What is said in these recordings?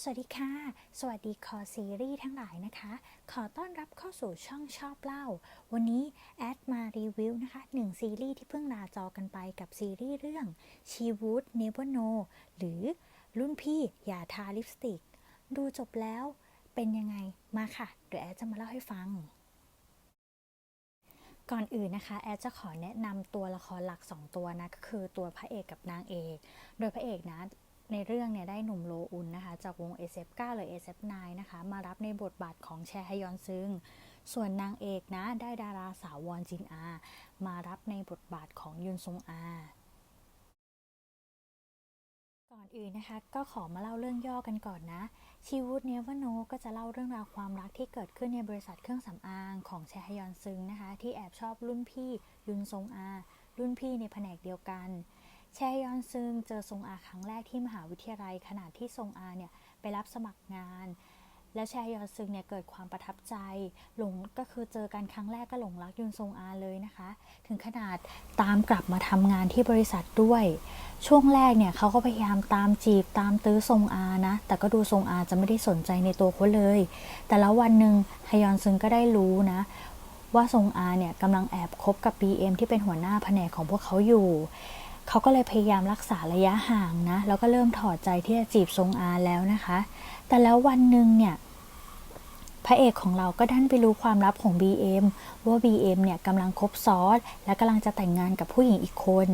สวัสดีค่ะ สวัสดีคอซีรีส์ทั้งหลายนะคะ ขอต้อนรับเข้าสู่ช่องชอบเล่า วันนี้แอดมารีวิวนะคะหนึ่งซีรีส์ที่เพิ่งลาจอกันไปกับซีรีส์เรื่อง She Would Never Know หรือรุ่นพี่อย่าทาลิปสติก ดูจบแล้วเป็นยังไงมาค่ะ เดี๋ยวแอดจะมาเล่าให้ฟัง ก่อนอื่นนะคะ แอดจะขอแนะนำตัวละครหลัก 2 ตัวนะก็คือตัวพระเอกกับนางเอก โดยพระเอกนะ ในเรื่องเนี่ยได้หนุ่มโลอุนนะคะ จากวง SF9 หรือ SF9 นะคะ มารับในบทบาทของแชฮยอนซึง ส่วนนางเอกนะได้ดาราสาววอนจินอา มารับในบทบาทของยุนซงอาก่อนอื่นนะคะก็ขอมาเล่าเรื่องย่อกันก่อนนะ ชีวูดเนวโนก็จะเล่าเรื่องราวความรักที่เกิดขึ้นในบริษัทเครื่องสำอางของแชฮยอนซึงนะคะ ที่แอบชอบรุ่นพี่ยุนซงอา รุ่นพี่ในแผนกเดียวกัน แชยอนซึงเจอซงอาครั้งแรกที่มหาวิทยาลัยขณะที่ซงอาเนี่ยไปรับสมัครงาน แล้วแชยอนซึงเนี่ยเกิดความประทับใจหลงก็คือเจอกันครั้งแรกก็หลงรักยุนซงอาเลยนะคะ ถึงขนาดตามกลับมาทำงานที่บริษัทด้วย ช่วงแรกเนี่ยเขาก็พยายามตามจีบตามตื้อซงอานะ แต่ก็ดูซงอาจะไม่ได้สนใจในตัวเขาเลย แต่แล้ววันหนึ่งฮยอนซึงก็ได้รู้นะว่าซงอาเนี่ยกำลังแอบคบกับ BM ที่เป็นหัวหน้าแผนกของพวกเขาอยู่ เขาก็เลยพยายามรักษาระยะห่างนะ แล้วก็เริ่มถอดใจที่จะจีบทรงอาแล้วนะคะ แต่แล้ววันหนึ่งเนี่ย พระเอกของเราก็ดันไปรู้ความลับของ BM ว่า BM เนี่ยกำลังคบซ้อนและกำลังจะแต่งงานกับผู้หญิงอีกคน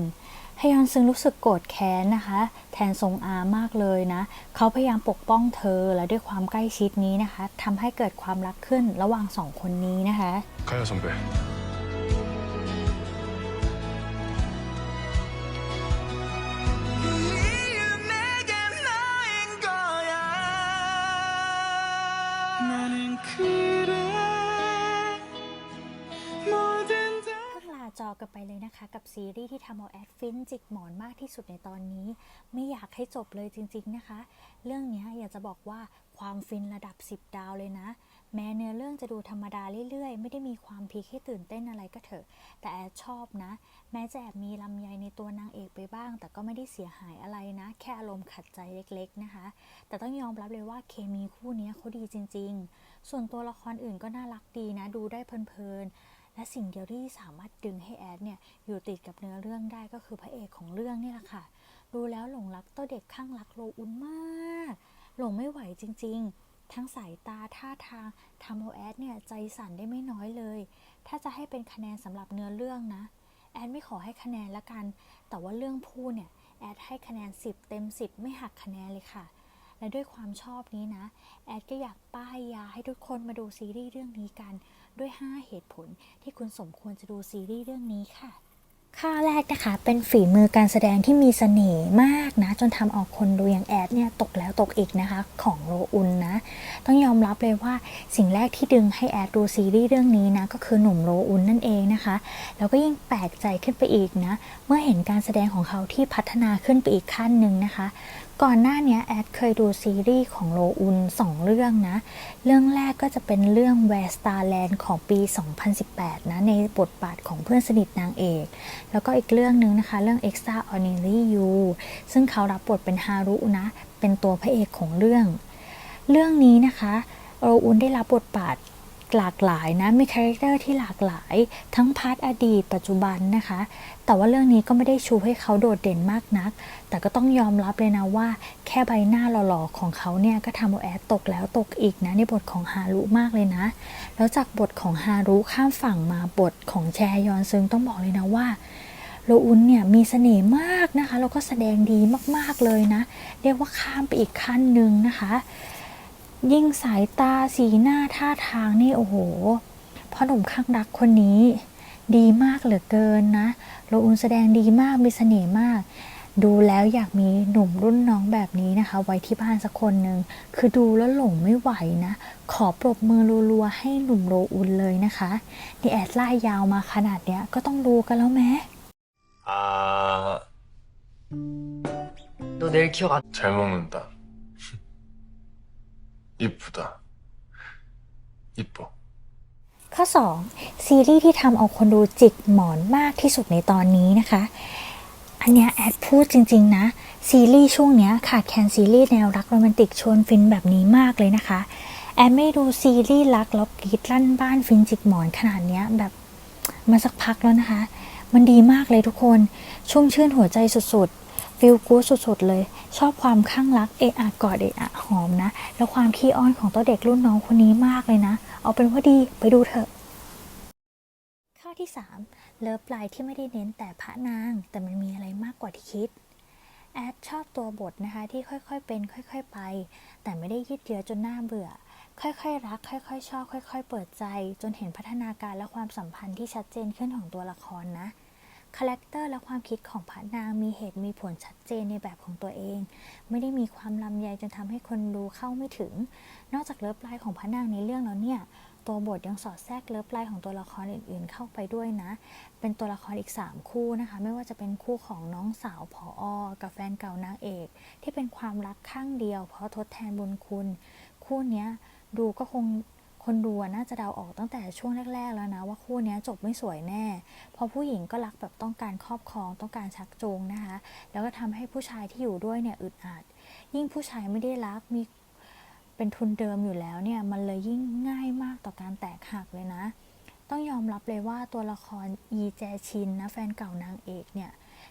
ฮยอนซึงรู้สึกโกรธแค้นนะคะ แทนทรงอามากเลยนะ เขาพยายามปกป้องเธอและด้วยความใกล้ชิดนี้นะคะทำให้เกิดความรักขึ้นระหว่างสองคนนี้นะคะใครสมเป็น ซีรีส์ที่ทำเอาแอดฟินจิกหมอนมากที่สุดในตอนนี้ ไม่อยากให้จบเลยจริงๆนะคะ เรื่องนี้อยากจะบอกว่าความฟินระดับ 10 ดาวเลยนะ แม้เนื้อเรื่องจะดูธรรมดาเรื่อยๆ ไม่ได้มีความพีคให้ตื่นเต้นอะไรก็เถอะ แต่แอดชอบนะ แม้จะแอบมีลำไยในตัวนางเอกไปบ้าง แต่ก็ไม่ได้เสียหายอะไรนะ แค่อารมณ์ขัดใจเล็กๆนะคะ แต่ต้องยอมรับเลยว่าเคมีคู่นี้เขาดีจริง ๆ ส่วนตัวละครอื่นก็น่ารักดีนะ ดูได้เพลินๆ และสิ่งเดียวที่สามารถดึงให้แอดเนี่ยอยู่ติดกับเนื้อเรื่องได้ก็คือพระเอกของเรื่องนี่แหละค่ะ ดูแล้วหลงรักตัวเด็กข้างรักโลอุนมาก หลงไม่ไหวจริง ๆ ทั้งสายตาท่าทางทำเอาแอดเนี่ยใจสั่นได้ไม่น้อยเลย ถ้าจะให้เป็นคะแนนสำหรับเนื้อเรื่องนะ แอดไม่ขอให้คะแนนละกัน แต่ว่าเรื่องพูดเนี่ยแอดให้คะแนน 10 เต็ม 10 ไม่หักคะแนนเลยค่ะ และด้วยความชอบนี้นะ แอดก็อยากป้ายยาให้ทุกคนมาดูซีรีส์เรื่องนี้กันด้วย 5 เหตุผลที่คุณสมควรจะดูซีรีส์เรื่องนี้ค่ะข้อแรกนะคะ เป็นฝีมือการแสดงที่มีเสน่ห์มากนะ จนทำเอาคนดูอย่างแอดเนี่ยตกแล้วตกอีกนะคะ ของโรอุนนะ ต้องยอมรับเลยว่าสิ่งแรกที่ดึงให้แอดดูซีรีส์เรื่องนี้นะ ก็คือหนุ่มโรอุนนั่นเองนะคะ แล้วก็ยิ่งแปลกใจขึ้นไปอีกนะ เมื่อเห็นการแสดงของเขาที่พัฒนาขึ้นไปอีกขั้นหนึ่งนะคะ ก่อนหน้านี้แอดเคยดูซีรีส์ของโรอุนสองเรื่องนะ เรื่องแรกก็จะเป็นเรื่อง Where Starland ของปี 2018 นะ ในบทบาทของเพื่อนสนิทนางเอก แล้วก็อีกเรื่องหนึงนะคะ เรื่อง Extraordinary You ซึ่งเขารับบทเป็นฮารุนะ เป็นตัวพระเอกของเรื่อง เรื่องนี้นะคะโรอุนได้รับบทบาท หลากหลายนะมีคาแรคเตอร์ที่หลากหลาย ทั้งพาร์ทอดีตปัจจุบันนะคะ แต่ว่าเรื่องนี้ก็ไม่ได้ชูให้เขาโดดเด่นมากนัก แต่ก็ต้องยอมรับเลยนะว่า แค่ใบหน้าหล่อๆของเขาเนี่ยก็ทำเอาแอดตกแล้วตกอีกนะในบทของฮารุมากเลยนะ แล้วจากบทของฮารุข้ามฝั่งมาบทของแชยอนซึงต้องบอกเลยนะว่าโรอุนเนี่ยมีเสน่ห์มากนะคะแล้วก็แสดงดีมากๆเลยนะ เรียกว่าข้ามไปอีกขั้นหนึ่งนะคะ ยิ่งสายตาสีหน้าท่าทางนี่โอ้โหพ่อหนุ่มข้างรักคนนี้ ดีมากเหลือเกินนะโรอุนแสดงดีมากมีเสน่ห์มาก ดูแล้วอยากมีหนุ่มรุ่นน้องแบบนี้นะคะ ไว้ที่บ้านสักคนหนึ่งคือดูแล้วหลงไม่ไหวนะ ขอปรบมือรัวๆให้หนุ่มโรอุนเลยนะคะนี่แอดไล่ยาวมาขนาดเนี้ยก็ต้องดูกันแล้วแม้ 아 너 내일 기억 안 잘 먹는다 이쁘다 이뻐 ข้อ 2 ซีรีส์ที่ทำเอาคนดูจิกหมอนมากที่สุดในตอนนี้นะคะ อันเนี้ยแอดพูดจริง ๆ นะ ซีรีส์ช่วงเนี้ยขาดแคลนซีรีส์แนวรักโรแมนติกชวนฟินแบบนี้มากเลยนะคะ แอนไม่ดูซีรีส์รักแล้วกรีดลั่นบ้านฟินจิกหมอนขนาดเนี้ยแบบมาสักพักแล้วนะคะ มันดีมากเลยทุกคน ชุ่มชื่นหัวใจสุดๆ ฟิลกู๊ดสุดๆเลย ชอบความข้างรักเอะอะกอดเอะอะหอมนะ แล้วความขี้อ้อนของตัวเด็กรุ่นน้องคนนี้มากเลยนะ เอาเป็นว่าดีไปดูเถอะ ข้อที่ 3 เลิฟไลน์ที่ไม่ได้เน้นแต่พระนาง แต่มันมีอะไรมากกว่าที่คิดแอดชอบตัวบทนะคะที่ค่อยๆเป็น ค่อย ๆไป แต่ไม่ได้ยืดเยื้อจนน่าเบื่อ ค่อยๆรัก ค่อยๆชอบ ค่อย ๆ เปิดใจ จนเห็นพัฒนาการและความสัมพันธ์ที่ชัดเจนขึ้นของตัวละครนะ คาแรคเตอร์และความคิดของพระนางมีเหตุมีผลชัดเจนในแบบของตัวเอง ไม่ได้มีความลำใยจนทำให้คนดูเข้าไม่ถึง นอกจากเลิฟไลน์ของพระนางในเรื่องแล้วเนี่ย ตัวบทยังสอดแทรกเลิฟไลน์ของตัวละครอื่นๆ เข้าไปด้วยนะ เป็นตัวละครอีก 3 คู่นะคะ ไม่ว่าจะเป็นคู่ของน้องสาวผออกับแฟนเก่านางเอก ที่เป็นความรักข้างเดียว เพราะทดแทนบุญคุณ คู่นี้ดูก็คง คนดูน่าจะเดาออกตั้งแต่ช่วงแรก ๆ แล้วนะ ว่าคู่นี้จบไม่สวยแน่ เพราะผู้หญิงก็รักแบบต้องการครอบครองต้องการชักจูงนะคะ แล้วก็ทำให้ผู้ชายที่อยู่ด้วยเนี่ยอึดอัด ยิ่งผู้ชายไม่ได้รักมีเป็นทุนเดิมอยู่แล้วเนี่ยมันเลยยิ่งง่ายมากต่อการแตกหักเลยนะ ต้องยอมรับเลยว่าตัวละครอีแจชินนะแฟนเก่านางเอกเนี่ย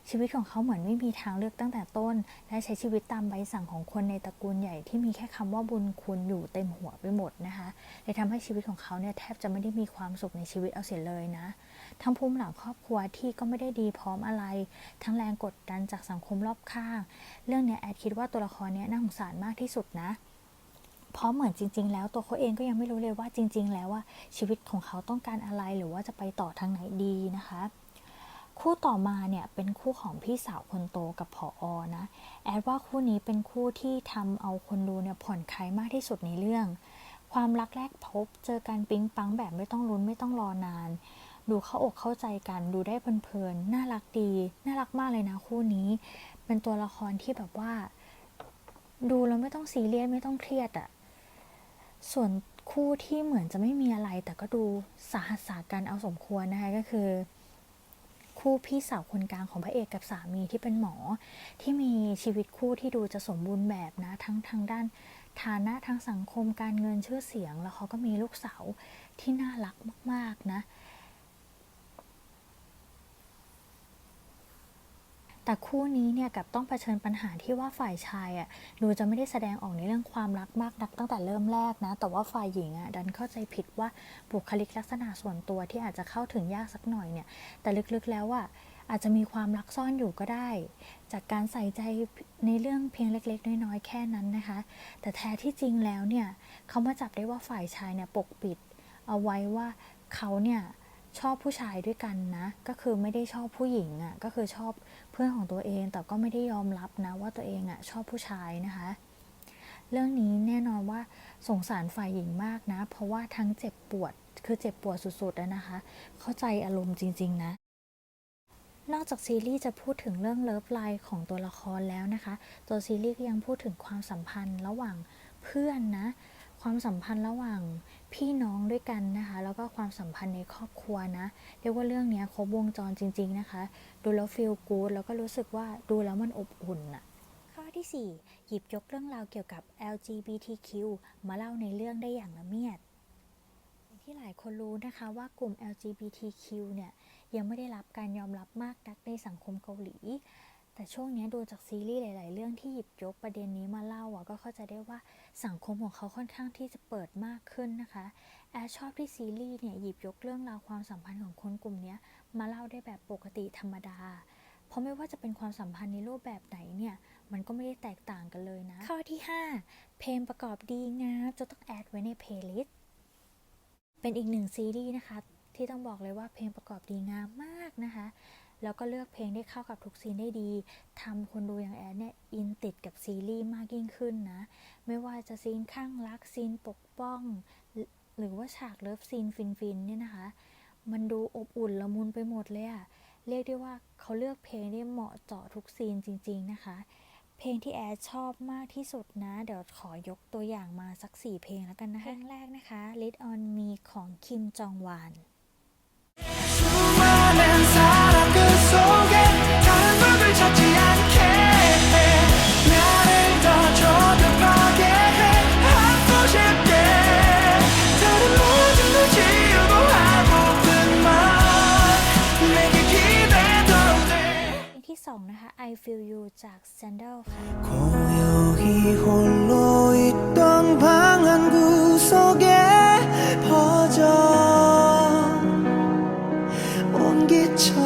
ชีวิตของเขาเหมือนไม่มีทางเลือกตั้งแต่ต้น และใช้ชีวิตตามใบสั่งของคนในตระกูลใหญ่ที่มีแค่คำว่าบุญคุณอยู่เต็มหัวไปหมดนะคะเลยทำให้ชีวิตของเขาเนี่ยแทบจะไม่ได้มีความสุขในชีวิตเอาเสียเลยนะ ทั้งภูมิหลังครอบครัวที่ก็ไม่ได้ดีพร้อมอะไร ทั้งแรงกดดันจากสังคมรอบข้าง เรื่องเนี้ยแอดคิดว่าตัวละครเนี้ยน่าสงสารมากที่สุดนะเพราะเหมือนจริง ๆ แล้วตัวเขาเองก็ยังไม่รู้เลยว่าจริง ๆ แล้วว่าชีวิตของเขาต้องการอะไรหรือว่าจะไปต่อทางไหนดีนะคะ คู่ต่อมาเนี่ยเป็นคู่ของพี่สาวคนโตกับผออนะแอดว่าคู่นี้เป็นคู่ที่ทำเอาคนดูเนี่ยผ่อนคลายมากที่สุดในเรื่อง ความรักแรกพบเจอกันปิ๊งปังแบบไม่ต้องลุ้นไม่ต้องรอนาน ดูเข้าอกเข้าใจกันดูได้เพลินๆน่ารักดี น่ารักมากเลยนะคู่นี้ เป็นตัวละครที่แบบว่า ดูแล้วไม่ต้องซีเรียสไม่ต้องเครียดอะส่วนคู่ที่เหมือนจะไม่มีอะไร แต่ก็ดูสาหัสสากันเอาสมควรนะคะก็คือ คู่พี่สาวคนกลางของพระเอกกับสามีที่เป็นหมอ ที่มีชีวิตคู่ที่ดูจะสมบูรณ์แบบนะทั้งทางด้าน ฐานะทางสังคมการเงินชื่อเสียง แล้วเขาก็มีลูกสาวที่น่ารักมาก ๆ นะ แต่คู่นี้เนี่ยกับต้องเผชิญปัญหาที่ว่าฝ่ายชายอะดูจะไม่ได้แสดงออกในเรื่องความรักมากนักตั้งแต่เริ่มแรกนะ แต่ว่าฝ่ายหญิงอะดันเข้าใจผิดว่าบุคลิกลักษณะส่วนตัวที่อาจจะเข้าถึงยากสักหน่อยเนี่ย แต่ลึกๆแล้วอะอาจจะมีความรักซ่อนอยู่ก็ได้ จากการใส่ใจในเรื่องเพียงเล็ก ๆ น้อยๆแค่นั้นนะคะ แต่แท้ที่จริงแล้วเนี่ยเขามาจับได้ว่าฝ่ายชายเนี่ยปกปิด เอาไว้ว่าเขาเนี่ย ชอบผู้ชายด้วยกันนะ ก็คือไม่ได้ชอบผู้หญิงอะ่ะก็คือชอบเพื่อนของตัวเอง แต่ก็ไม่ได้ยอมรับนะว่าตัวเองอะ่ะชอบผู้ชายนะคะ เรื่องนี้แน่นอนว่าสงสารฝ่ายหญิงมากนะ เพราะว่าทั้งเจ็บปวดคือเจ็บปวดสุดๆอะนะคะ เข้าใจอารมณ์จริง ๆ นะนอกจากซีรีส์จะพูดถึงเรื่องเลิฟไลน์ของตัวละครแล้วนะคะ ตัวซีรีส์ก็ยังพูดถึงความสัมพันธ์ระหว่างเพื่อนนะ ความสัมพันธ์ระหว่างพี่น้องด้วยกันนะคะ แล้วก็ความสัมพันธ์ในครอบครัวนะ เรียกว่าเรื่องนี้ครบวงจรจริง ๆ นะคะ ดูแล้วฟีลกู๊ดแล้วก็รู้สึกว่าดูแล้วมันอบอุ่นอะข้อที่ 4 หยิบยกเรื่องราวเกี่ยวกับ LGBTQ มาเล่าในเรื่องได้อย่างละเมียดอย่างที่หลายคนรู้นะคะว่ากลุ่ม LGBTQ เนี่ยยังไม่ได้รับการยอมรับมากนักในสังคมเกาหลี แต่ช่วงเนี้ยดูจากซีรีส์หลาย ๆ เรื่องที่หยิบยกประเด็นนี้มาเล่าอะก็เข้าใจได้ว่าสังคมของเขาค่อนข้างที่จะเปิดมากขึ้นนะคะแอร์ชอบที่ซีรีส์เนี่ยหยิบยกเรื่องราวความสัมพันธ์ของคนกลุ่มเนี้ยมาเล่าได้แบบปกติธรรมดา เพราะไม่ว่าจะเป็นความสัมพันธ์ในรูปแบบไหนเนี่ยมันก็ไม่ได้แตกต่างกันเลยนะ ข้อที่ 5 เพลงประกอบดีงามจะต้องแอดไว้ในเพลย์ลิสต์เป็นอีกหนึ่งซีรีส์นะคะที่ต้องบอกเลยว่าเพลงประกอบดีงามมากนะคะ แล้วก็เลือกเพลงได้เข้ากับทุกซีนได้ดีทำคนดูอย่างแอดเนี่ยอินติดกับซีรีส์มากยิ่งขึ้นนะ ไม่ว่าจะซีนข้างรักซีนปกป้องหรือหรือว่าฉากเลิฟซีนฟินๆเนี่ยนะคะ มันดูอบอุ่นละมุนไปหมดเลยอะเรียกได้ว่าเขาเลือกเพลงได้เหมาะเจาะทุกซีนจริง ๆนะคะ เพลงที่แอดชอบมากที่สุดนะ เดี๋ยวขอยกตัวอย่างมาสัก 4 เพลงแล้วกันนะคะเพลงแรกนะคะ Lit on Me ของคิมจองวาน จาก Sandal ค่ะ 고요히 홀로 있던 방 한 구석에 퍼져 온기처럼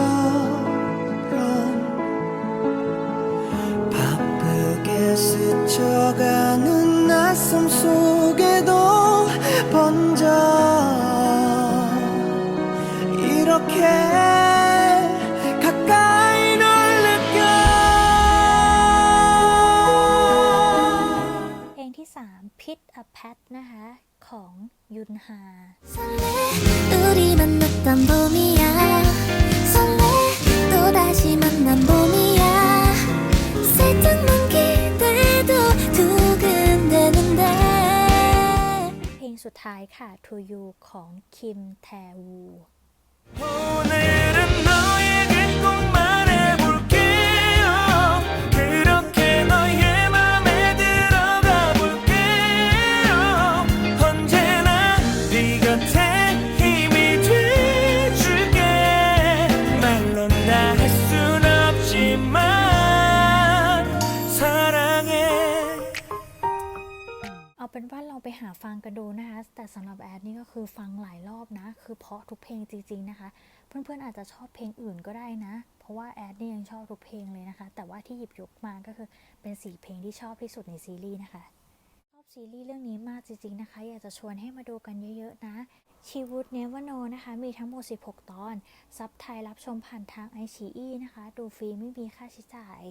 바쁘게 스쳐가는 낯섦 속에 แพทนะคะ ของยุนฮาเพลงสุดท้ายค่ะ To You ของคิมแทวู กันดูนะคะ แต่สำหรับแอดนี่ก็คือฟังหลายรอบนะ คือเพราะทุกเพลงจริงๆนะคะ เพื่อนๆอาจจะชอบเพลงอื่นก็ได้นะ เพราะว่าแอดนี่ยังชอบทุกเพลงเลยนะคะ แต่ว่าที่หยิบยกมาก็คือเป็นสี่เพลงที่ชอบที่สุดในซีรีส์นะคะชอบซีรีส์เรื่องนี้มากจริงๆนะคะ อยากจะชวนให้มาดูกันเยอะๆนะ ชีวุฒเนวโนนะคะ มีทั้งหมด 16 ตอน ซับไทยรับชมผ่านทางไอชีอีนะคะ ดูฟรีไม่มีค่าใช้จ่าย